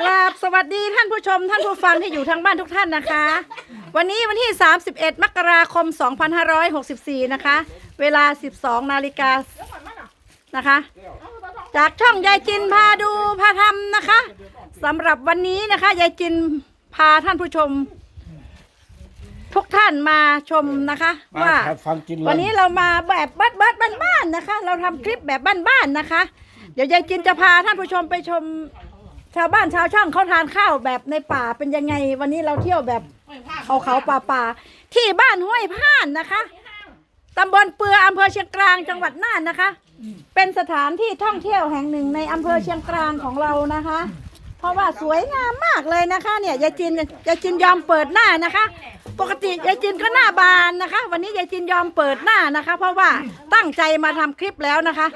กราบสวัสดีท่านผู้ชมท่านผู้ฟังที่อยู่ทางบ้านทุกท่านนะคะ วันนี้วันที่ 31 มกราคม 2564 นะคะ เวลา 12 นาฬิกานะคะ จากช่องยายจินพาดูพาทำนะคะสำหรับวันนี้นะคะยายจินพาท่านผู้ชม ทุกท่านมาชมนะคะ มาว่าครับฟังกินเลยวันนี้เรามาแบบบ้านบ้านบ้านบ้านๆนะคะ เราทำคลิปแบบบ้านๆนะคะ เดี๋ยวยายจินจะพาท่านผู้ชมไปชม ชาวบ้านชาวช่องเขาทานข้าวแบบในป่าเป็นยังไง วันนี้เราเที่ยวแบบเขาเขาป่าป่าที่บ้านห้วยพ่านนะคะตำบลเปืออำเภอเชียงกลางจังหวัดน่านนะคะ เป็นสถานที่ท่องเที่ยวแห่งหนึ่งในอำเภอเชียงกลางของเรานะคะ เพราะว่าสวยงามมากเลยนะคะเนี่ยยายจินยายจินยอมเปิดหน้านะคะ ปกติยายจินก็หน้าบานนะคะ วันนี้ยายจินยอมเปิดหน้านะคะ เพราะว่าตั้งใจมาทำคลิปแล้วนะคะ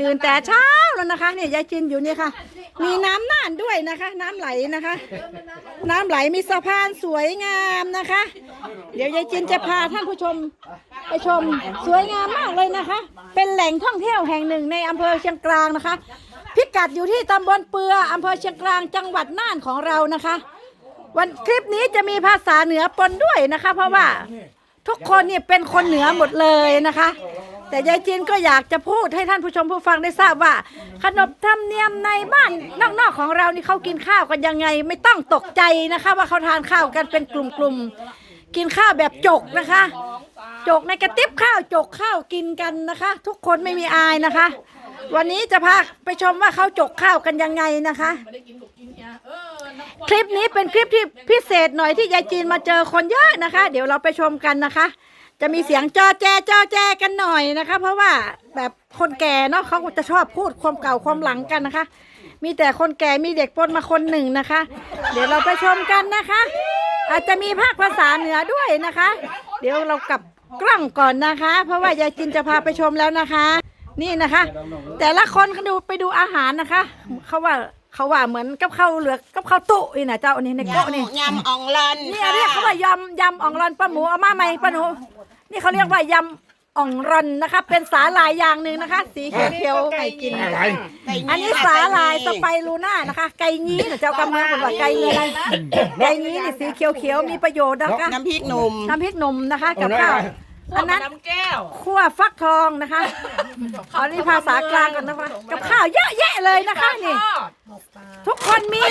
ตื่นแต่เช้าแล้วนะคะเนี่ยยายจินอยู่นี่ค่ะ มีน้ำน่านด้วยนะคะ น้ำไหลนะคะ น้ำไหลมีสะพานสวยงามนะคะ เดี๋ยวยายจินจะพาท่านผู้ชมไปชมสวยงามมากเลยนะคะ เป็นแหล่งท่องเที่ยวแห่งหนึ่งในอำเภอเชียงกลางนะคะ พิกัดอยู่ที่ตำบลเปืออำเภอเชียงกลางจังหวัดน่านของเรานะคะ วันคลิปนี้จะมีภาษาเหนือปนด้วยนะคะ เพราะว่าทุกคนเนี่ยเป็นคนเหนือหมดเลยนะคะ แต่ยายจินก็อยากจะพูดให้ท่านผู้ชมผู้ฟังได้ทราบว่า ขนบธรรมเนียมในบ้านนอกๆของเรานี่เขากินข้าวกันยังไง ไม่ต้องตกใจนะคะ ว่าเขาทานข้าวกันเป็นกลุ่มๆกินข้าวแบบจกนะคะ จกในกระติบข้าวจกข้าวกินกันนะคะ ทุกคนไม่มีอายนะคะ วันนี้จะพาไปชมว่าเขาจกข้าวกันยังไงนะคะ คลิปนี้เป็นคลิปที่พิเศษหน่อยที่ยายจีนมาเจอคนเยอะนะคะ เดี๋ยวเราไปชมกันนะคะ จะมีเสียงจอแจจอแจกันหน่อยนะคะ เพราะว่าแบบคนแก่เนาะเขาจะชอบพูดความเก่าความหลังกันนะคะ มีแต่คนแก่มีเด็กปนมาคนหนึ่งนะคะ เดี๋ยวเราไปชมกันนะคะ อาจจะมีภาคภาษาเหนือด้วยนะคะ เดี๋ยวเรากลับกล้องก่อนนะคะ เพราะว่ายายจินจะพาไปชมแล้วนะคะ นี่นะคะ แต่ละคนก็ดูไปดูอาหารนะคะเขาว่า เขาว่าเหมือนกับข้าวเหลือกกับข้าวตุนี่นะเจ้านี่ในโก๊ะนี่ยำอ่องลอนนี่เรียกเขาว่ายำยำอ่องรอนป้าหมูเอามาไหมป้าหนูนี่เขาเรียกว่ายำอ่องรอนนะคะ เป็นสาหร่ายอย่างหนึ่งนะคะ สีเขียวๆไก่กิน อะไรอันนี้สาหร่ายสไปรูน่านะคะ ไก่งี้นะเจ้ากำเมืองคนว่าไก่งี้ไก่งี้นี่สีเขียวๆมีประโยชน์นะคะน้ำพริกหนุ่มน้ำพริกหนุ่มนะคะกับข้าว อันนั้นน้ำแก้วคั่วฟักทองนะคะเอานี่ภาษากลางก่อนนะคะกับข้าวเยอะแยะเลยนะคะนี่ ทุกคนมี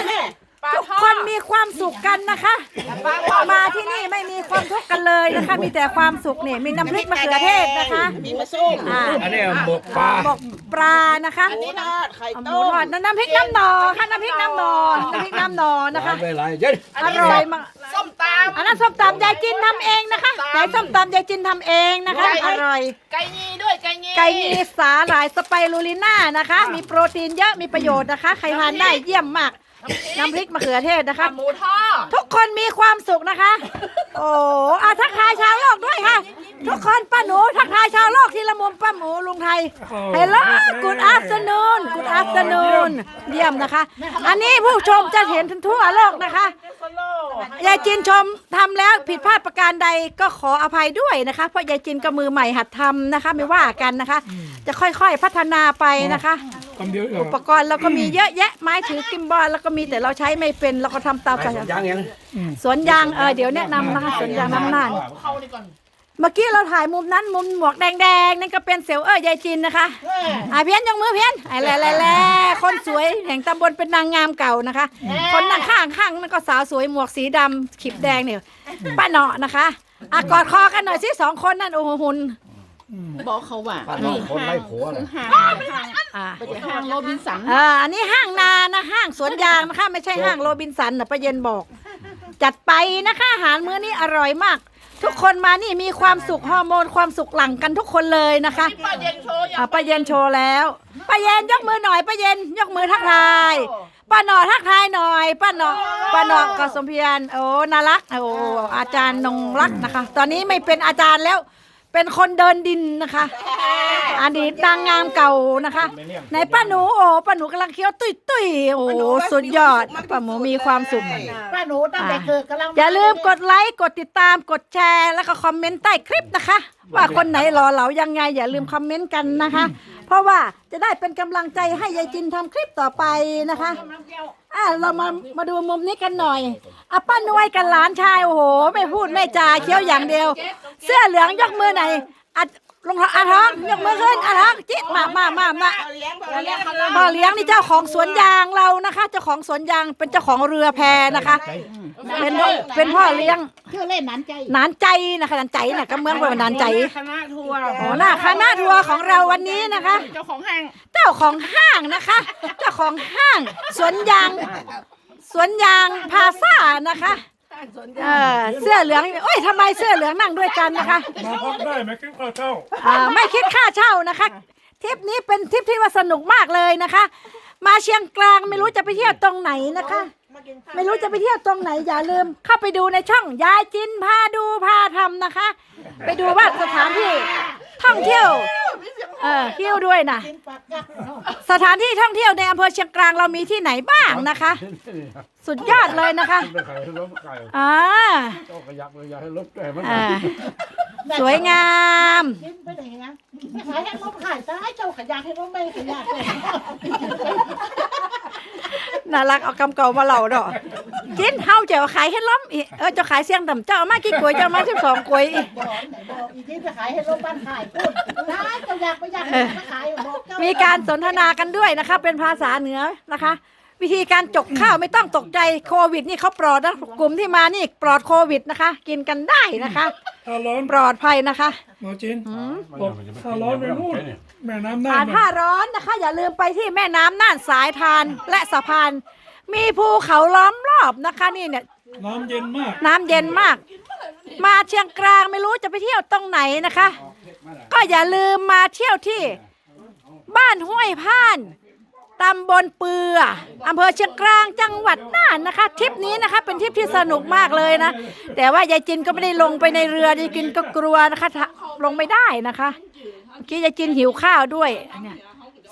มีความสุขกันนะคะ มาที่นี่ไม่มีความทุกข์กันเลยนะคะ มีแต่ความสุขนี่มีน้ำพริกมะเขือเทศนะคะมีมะส้มอ่าอันนี้หมกปลาบอกปลานะคะอันนี้ทอดไข่เอาหมูต้มทอดน้ำพริกน้ำหนอค่ะน้ำพริกน้ำหนอน้ำพริกน้ำหนอนะคะไปไรเย็นอร่อยมากส้มตอันนั้นส้มตำยายจินทำเองนะคะไหนส้มตำยายจินทำเองนะคะอร่อยำไก่ยีด้วยไก่ยีไก่มีสาหร่ายสไปรูลิน่านะคะ มีโปรตีนเยอะมีประโยชน์นะคะ ใครทานได้เยี่ยมมาก น้ำพริกมะเขือเทศนะคะ หมูทอดทุกคนมีความสุขนะคะ โอ้อาทักทายชาวโลกด้วยค่ะ ทุกคนป้าหนูทักทายชาวโลกที่ละมุมป้าหมูลุงไทย Hello Good afternoon Good afternoon เยี่ยมนะคะ อันนี้ผู้ชมจะเห็นทั่วโลกนะคะยายจินชมทำแล้วผิดพลาดประการใดก็ขออภัยด้วยนะคะ เพราะยายจินก็มือใหม่หัดทำนะคะ ไม่ว่ากันนะคะ จะค่อยๆพัฒนาไปนะคะ คำเดียวอุปกรณ์เราก็มีเยอะแยะไม้ถือกิมบอลแล้วก็มีแต่เราใช้ไม่เป็นเราก็ทำตามสายยังยังสวนยางเออเดี๋ยวแนะนำนะคะสวนยางน้ำน่านเข้านี่ก่อนเมื่อกี้เราถ่ายมุมนั้นมุมหมวกแดงๆนั่นก็เป็นเซลเออร์ยายจินนะคะอ่าเพี้ยนยกมือเพี้ยนไอ้แหล่แหล่แหล่คนสวยแห่งตำบลเป็นนางงามเก่านะคะ คนนั่งข้างข้างนั่นก็สาวสวยหมวกสีดำขีบแดงเนี่ยป้าเนาะนะคะอะกอดคอกันหน่อยสิสองคนนั่นโอ้โหหุ่น บอกเขาว่าป้าน้องคนไล่ผัวเลยห่างอ่าห่างโรบินสันอ่าอันนี้ห้างนานะห้างสวนยางนะคะไม่ใช่ห้างโรบินสันนะป้าเย็นบอก จัดไปนะคะอาหารมื้อนี้อร่อยมาก ทุกคนมานี่มีความสุขฮอร์โมนความสุขหลั่งกันทุกคนเลยนะคะป้าเย็นโชว์อย่าอ่าป้าเย็นโชว์แล้วป้าเย็นยกมือหน่อยป้าเย็นยกมือทักทายป้าหนอทักทายหน่อยป้าหนอป้าหนอกับสมเพียรโอ้น่ารักโอ้อาจารย์นงรักนะคะ ตอนนี้ไม่เป็นอาจารย์แล้ว เป็นคนเดินดินนะคะอดีตนางงามเก่านะคะในป้าหนูโอ้ป้าหนูกำลังเคี้ยวตุ้ยตุ้ยโอ้สุดยอดป้าหมูมีความสุขป้าหนูตั้งแต่เกิดกำลังอย่าลืมกดไลค์กดติดตามกดแชร์แล้วก็คอมเมนต์ใต้คลิปนะคะ ว่าคนไหนหล่อเหลายังไง อย่าลืมคอมเมนต์กันนะคะ เพราะว่าจะได้เป็นกำลังใจให้ยายจินทำคลิปต่อไปนะคะอะเรามามาดูมุมนี้กันหน่อยอะป้านวยกับหลานชายโอ้โห ไม่พูดไม่จาเคี้ยวอย่างเดียว เสื้อเหลืองยกมือไหนอยอัดลงท้องอาท้องยกมือขึ้นอาท้องจิมามามามาเลี้ยงเลี้ยงเขาพ่อเลี้ยงนี่เจ้าของสวนยางเรานะคะ เจ้าของสวนยางเป็นเจ้าของเรือแพนะคะ เป็นพ่อเป็นพ่อเลี้ยงชื่อเล่นนั้นใจนานใจนะคะนานใจน่ะก็เมืองเป็นนานใจคณะทัวร์โอ้หน้าคณะทัวร์ของเราวันนี้นะคะ เจ้าของห้างเจ้าของห้างนะคะ เจ้าของห้างสวนยาง สวนยางพาซ่านะคะ เออเสื้อเหลืองโอ้ยทำไมเสื้อเหลืองนั่งด้วยกันนะคะ มาพักได้ไหมคิดข้าวเจ้าอ่าไม่คิดค่าเช่านะคะทริปนี้เป็นทริปที่ว่าสนุกมากเลยนะคะ มาเชียงกลางไม่รู้จะไปเที่ยวตรงไหนนะคะ ไม่รู้จะไปเที่ยวตรงไหนอย่าลืม เข้าไปดูในช่องยายจินพาดูพาทำนะคะ ไปดูว่าสถานที่ท่องเที่ยวเออเที่ยวด้วยนะกินปากกัดเนาะสถานที่ท่องเที่ยวในอำเภอเชียงกลางเรามีที่ไหนบ้างนะคะ สุดยอดเลยนะคะไม่ขายให้ล้มไก่อ่าเจ้าขยักเลยอย่าให้ล้มไก่มันอ่าสวยงามกินไปไหนนะขายให้ล้มขายซะให้เจ้าขยะให้ล้มไม่ขยะเลยน่ารักเอากำเก่ามาเหล่าดอกกินเฮาเจ้าขายให้ล้มอีเออเจ้าขายเสียงต่ำเจ้าเอามากี่กล้วยเจ้าเอามาสิบสองกล้วยอีบอกบอกอีที่จะขายให้ล้มบ้านขายพูดได้เจ้าอยากไปอยากมาขายบอกเจ้ามีการสนทนากันด้วยนะคะ เป็นภาษาเหนือนะคะ วิธีการจกข้าวไม่ต้องตกใจโควิด นี่เขาปลอดนะกลุ่มที่มานี่ปลอดโควิดนะคะ กินกันได้นะคะ ถ้าร้อนปลอดภัยนะคะ หมอจินบอกถ้าร้อนไปนู่นแม่น้ำน่าผ่านน ผ้าร้อนนะคะ อย่าลืมไปที่แม่น้ำน่านสายทานและสะพาน มีภูเขาล้อมรอบนะคะนี่เนี่ย น้ำเย็นมากน้ำเย็นมาก มาเชียงกลางไม่รู้จะไปเที่ยวตรงไหนนะคะ ก็อย่าลืมมาเที่ยวที่ บ้านห้วยพ่านตำบลเปืออำเภอเชียงกลางจังหวัดน่านนะคะทริปนี้นะคะ เป็นทริปที่สนุกมากเลยนะ แต่ว่ายายจินก็ไม่ได้ลงไปในเรือยายจินก็กลัวนะคะถ้าลงไม่ได้นะคะเมื่อกี้ยายจินหิวข้าวด้วยเนี่ย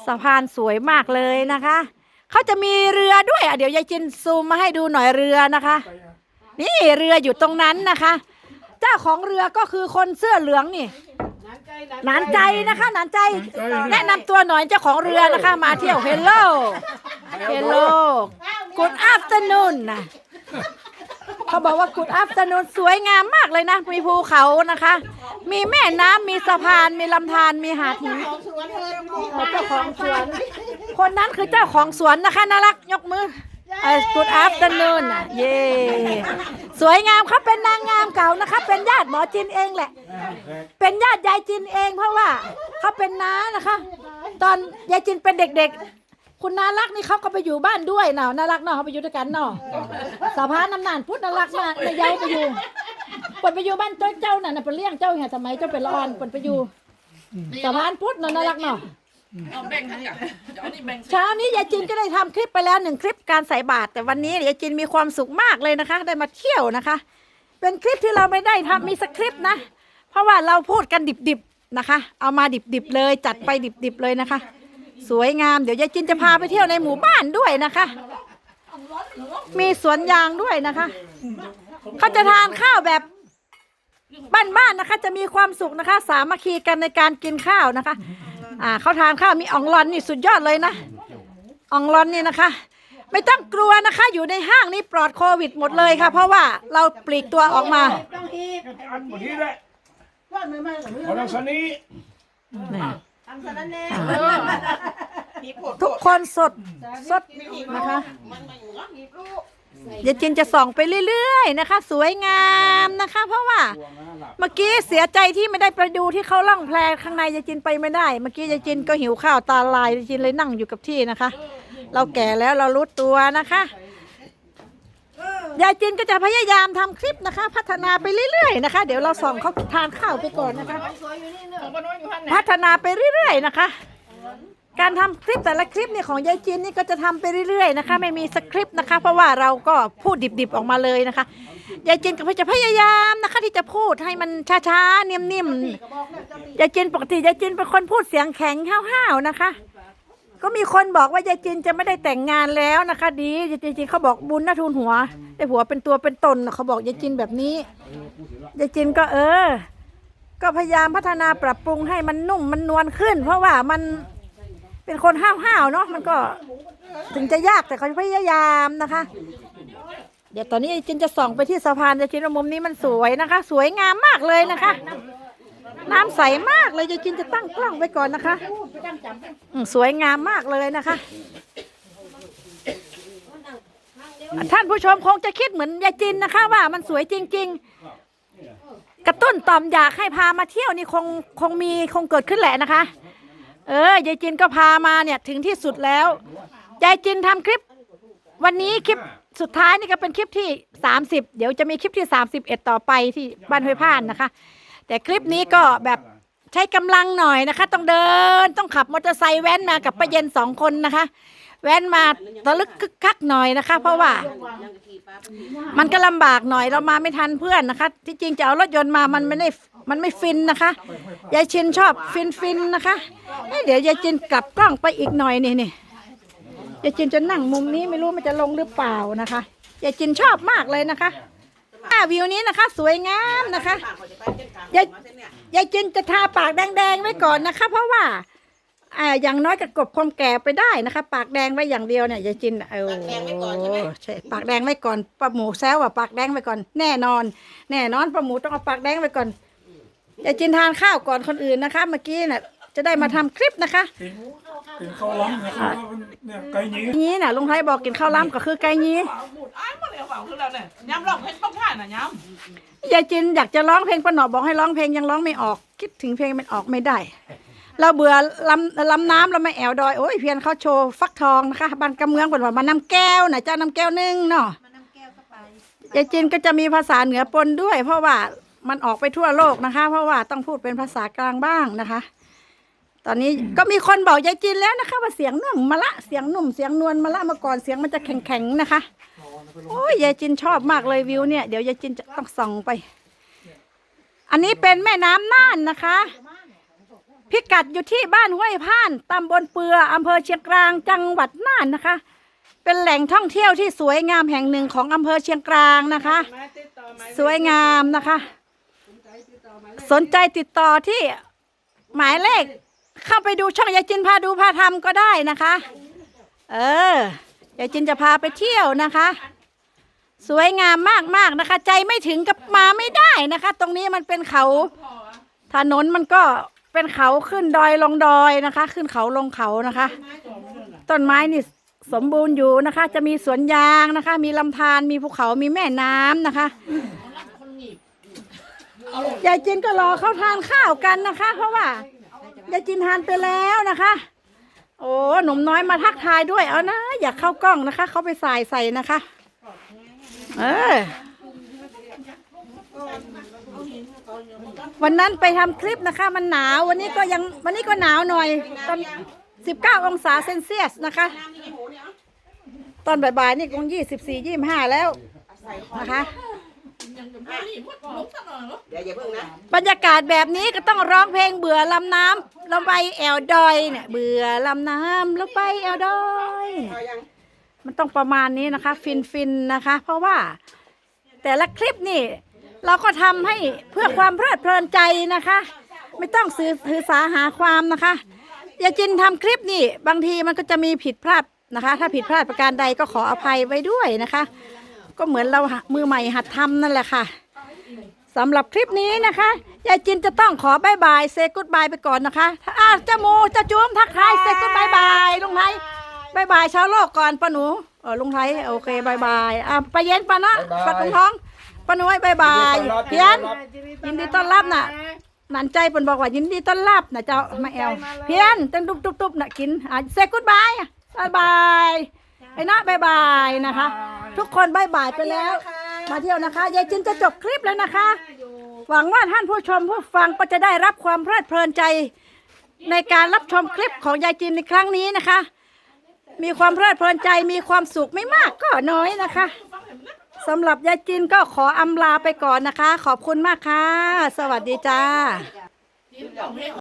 สะพานสวยมากเลยนะคะ เขาจะมีเรือด้วยอะเดี๋ยวยายจินซูมมาให้ดูหน่อยเรือนะคะ นี่เรืออยู่ตรงนั้นนะคะ เจ้าของเรือก็คือคนเสื้อเหลืองนี่หนานใจนะคะหนานใจแนะนำตัวหน่อยเจ้าของเรือนะคะ มาเที่ยวเฮลโลเฮลโล Good afternoon นะ เขาบอกว่า Good afternoon สวยงามมากเลยนะ มีภูเขานะคะ มีแม่น้ำมีสะพานมีลำธารมีหาดหินของสวนเลยเจ้าของสวน คนนั้นคือเจ้าของสวนนะคะน่ารักยกมือเอ่อ Good afternoon น่ะเย่สวยงามเขาเป็นนางงามเก่านะคะ เป็นญาติหมอจินเองแหละ เป็นญาติยายจินเองเพราะว่าเขาเป็นน้านะคะ ตอนยายจินเป็นเด็กๆ คุณนารักนี่เขาก็ไปอยู่บ้านด้วยเนาะน่ารักเนาะเขาไปอยู่ด้วยกันเนาะสะพานน้ำนานพุทธน่ารักมากนายยายไปอยู่เปิดไปอยู่บ้านเจ้าเจ้าน่ะน่ะเป็นเลี้ยงเจ้าไงทำไมเจ้าเป็นละอ่อนเปิดไปอยู่สะพานพุทธน่ะน่ารักเนาะเอาแบ่งทั้งอย่างเดี๋ยวอันนี้แบ่งเช้านี้ยายจินก็ได้ทำคลิปไปแล้วหนึ่งคลิปการใส่บาตรแต่วันนี้ยายจินมีความสุขมากเลยนะคะ ได้มาเที่ยวนะคะ เป็นคลิปที่เราไม่ได้ทำมีสคริปต์นะ เพราะว่าเราพูดกันดิบๆนะคะ เอามาดิบๆเลยจัดไปดิบๆเลยนะคะ สวยงามเดี๋ยวยายจินจะพาไปเที่ยวในหมู่บ้านด้วยนะคะ มีสวนยางด้วยนะคะ เขาจะทานข้าวแบบบ้านๆนะคะ จะมีความสุขนะคะ สามัคคีกันในการกินข้าวนะคะ อ่าเขาทานข้าวมีอ่องลอนนี่สุดยอดเลยนะอ่องลอนนี่นะคะ ไม่ต้องกลัวนะคะ อยู่ในห้างนี้ปลอดโควิดหมดเลยค่ะ เพราะว่าเราปลีกตัวออกมา ต้องฮีบอันเมื่อกี้แหละว่าไม่ไม่หรือคนนั้นสนี้ ทำซะนั่นแน่ทุกคนสดสดนะคะยายจินจะส่องไปเรื่อยๆนะคะ สวยงามนะคะ เพราะว่า เมื่อกี้เสียใจที่ไม่ได้ไปดูที่เขาล่องแพข้างในยายจินไปไม่ได้ เมื่อกี้ยายจินก็หิวข้าวตาลายยายจินเลยนั่งอยู่กับที่นะคะ เราแก่แล้วเรารู้ตัวนะคะ ยายจินก็จะพยายามทำคลิปนะคะ พัฒนาไปเรื่อยๆนะคะ เดี๋ยวเราส่องเขาทานข้าวไปก่อนนะคะ ของป้าน้อยอยู่ท่านไหนพัฒนาไปเรื่อยๆนะคะ การทำคลิปแต่ละคลิปนี่ของยายจินนี่ก็จะทำไปเรื่อยๆนะคะ ไม่มีสคริปต์นะคะ เพราะว่าเราก็พูดดิบๆออกมาเลยนะคะยายจินก็จะพยายามนะคะ ที่จะพูดให้มันช้าๆนิ่มๆยายจินปกติยายจินเป็นคนพูดเสียงแข็งห้าวๆนะคะ ก็มีคนบอกว่ายายจินจะไม่ได้แต่งงานแล้วนะคะ ดียายจินเขาบอกบุญนะทุนหัว ได้หัวเป็นตัวเป็นตนเขาบอกยายจินแบบนี้ยายจินก็เออ ก็พยายามพัฒนาปรับปรุงให้มันนุ่มมันนวลขึ้น เพราะว่ามันเป็นคนห้าวๆเนาะมันก็ถึงจะยากแต่เขาพยายามนะคะ เดี๋ยวตอนนี้จินจะส่องไปที่สะพานจะจินว่ามุมนี้มันสวยนะคะ สวยงามมากเลยนะคะ น้ำใสมากเลยจะจินจะตั้งกล้องไว้ก่อนนะคะอืมสวยงามมากเลยนะคะ ท่านผู้ชมคงจะคิดเหมือนยายจินนะคะว่ามันสวยจริง ๆ กระตุ้นต่อมอยากให้พามาเที่ยวนี่คงคงมีคงเกิดขึ้นแหละนะคะ เออยายจินก็พามาเนี่ยถึงที่สุดแล้วยายจินทำคลิป วันนี้คลิปสุดท้ายนี่ก็เป็นคลิปที่ 30 เดี๋ยวจะมีคลิปที่ 31 ต่อไปที่บ้านห้วยพานนะคะ แต่คลิปนี้ก็แบบใช้กำลังหน่อยนะคะ ต้องเดินต้องขับมอเตอร์ไซค์แว้นมากับป้าเย็นสองคนนะคะ แว้นมาตะลึกคึกคักหน่อยนะคะ เพราะว่า มันก็ลำบากหน่อยเรามาไม่ทันเพื่อนนะคะ ที่จริงจะเอารถยนต์มามันไม่ได้มันไม่ฟินนะคะยายชินชอบฟินฟินนะคะเอ้ยเดี๋ยวยายจินกลับกล้องไปอีกหน่อยนี่นี่ยายจินจะนั่งมุมนี้ไม่รู้มันจะลงหรือเปล่านะคะยายจินชอบมากเลยนะคะอ่าวิวนี้นะคะ สวยงามนะคะยายยายจินจะทาปากแดงๆไว้ก่อนนะคะ เพราะว่า อ่าอย่างน้อยก็กลบความแก่ไปได้นะคะ ปากแดงไว้อย่างเดียวเนี่ยยายจินเออใช่ปากแดงไว้ก่อนป้าหมูแซวว่าปากแดงไว้ก่อนแน่นอน แน่นอนป้าหมูต้องเอาปากแดงไว้ก่อนยายจินทานข้าวก่อนคนอื่นนะคะ เมื่อกี้น่ะจะได้มาทำคลิปนะคะกินกินข้าวล้ำนะครับเนี่ยไก่หนีนี้น่ะลุงไทยบอกกินข้าวล้ำก็คือไก่นี้เปล่าหมุดอ้ายหมดเลยเปล่าคือเราเนี่ยย้ำลองเพชรต้องผ่านนะย้ยายจินอยากจะร้องเพลงป้าหนอบอกให้ร้องเพลงยังร้องไม่ออก คิดถึงเพลงมันออกไม่ได้ เราเบื่อลำลำน้ำเราไม่แอวดอยโอ้ยเพียนเขาโชว์ฟักทองนะคะบ้านกำเมืองบอกว่ามาน้ำแก้วนะเจ้าน้ำแก้วหนึงเนาะยายจินก็จะมีภาษาเหนือปนด้วย เพราะว่ามันออกไปทั่วโลกนะคะ เพราะว่าต้องพูดเป็นภาษากลางบ้างนะคะ ตอนนี้ก็มีคนบอกยายจินแล้วนะคะ ว่าเสียงนุ่มมะละเสียงนุ่มเสียงนวลมะละมาก่อนเสียงมันจะแข็งๆนะคะโอ้ยยายจินชอบมากเลยวิวเนี่ยเดี๋ยวยายจินจะต้องส่องไป อันนี้เป็นแม่น้ำน่านนะคะ พิกัดอยู่ที่บ้านห้วยพานตำบลเปืออำเภอเชียงกลางจังหวัดน่านนะคะ เป็นแหล่งท่องเที่ยวที่สวยงามแห่งหนึ่งของอำเภอเชียงกลางนะคะ สวยงามนะคะ สนใจติดต่อที่หมายเลข เข้าไปดูช่องยายจินพาดูพาทำก็ได้นะคะ เออยายจินจะพาไปเที่ยวนะคะ สวยงามมากๆนะคะ ใจไม่ถึงกับมาไม่ได้นะคะ ตรงนี้มันเป็นเขาถนนมันก็ เป็นเขาขึ้นดอยลงดอยนะคะ ขึ้นเขาลงเขานะคะ ต้นไม้นี่สมบูรณ์อยู่นะคะ จะมีสวนยางนะคะ มีลำธารมีภูเขามีแม่น้ำนะคะยายจินก็รอเข้าทานข้าวกันนะคะ เพราะว่ายายจินทานไปแล้วนะคะ โอ้หนุ่มน้อยมาทักทายด้วยเอานะ อยากเข้ากล้องนะคะ เขาไปใส่ใส่นะคะ เออ วันนั้นไปทำคลิปนะคะ มันหนาววันนี้ก็ยังวันนี้ก็หนาวหน่อย ตอน 19 องศาเซนเซียสนะคะ ตอนบ่ายๆนี่คง 24 25 แล้วนะคะำยังจะไม่รีบหลุกซะหน่อยเหรอเดี๋ยวอย่าเพิ่งนะบรรยากาศแบบนี้ก็ต้องร้องเพลงเบื่อลำน้ำลำไปแอวดอยเนี่ยเบื่อลำน้ำลำไปแอวดอยเนี่ยพอยังมันต้องประมาณนี้นะคะ ฟินฟินๆนะคะ เพราะว่าแต่ละคลิปนี่ เราก็ทำให้เพื่อความเพลิดเพลินใจนะคะ ไม่ต้องสื่อถือสาหาความนะคะยาจินทำคลิปนี่บางทีมันก็จะมีผิดพลาดนะคะ ถ้าผิดพลาดประการใดก็ขออภัยไว้ด้วยนะคะ ก็เหมือนเรามือใหม่หัดทำนั่นแหละค่ะสำหรับคลิปนี้นะคะยายจินจะต้องขอบายบายเซกุดบายไปก่อนนะคะถ้าอ้าวเจ้าโมเจ้าจุ้มทักทายเซกุดบายบายลุงไทยบายบายชาวโลกก่อนป้าหนูเออลุงไทยโอเคบายบายอะไปเย็นป้านะปัดลุงท้อง ป้าหนูให้บายบายเพียน ยินดีต้อนรับน่ะ หนันใจเพิ่นบอกว่ายินดีต้อนรับน่ะเจ้ามาแอลเพียนเต้นตุบตุบตุบน่ะกินอะเซกุดบายบายบายไอ้นะบายบายนะคะ ทุกคนบายบายไปแล้ว มาเที่ยวนะคะยายจินจะจบคลิปแล้วนะคะ หวังว่าท่านผู้ชมผู้ฟังก็จะได้รับความเพลิดเพลินใจในการรับชมคลิปของยายจินในครั้งนี้นะคะ มีความเพลิดเพลินใจมีความสุขไม่มากก็น้อยนะคะ สำหรับยายจินก็ขออำลาไปก่อนนะคะ ขอบคุณมากค่ะ สวัสดีจ้า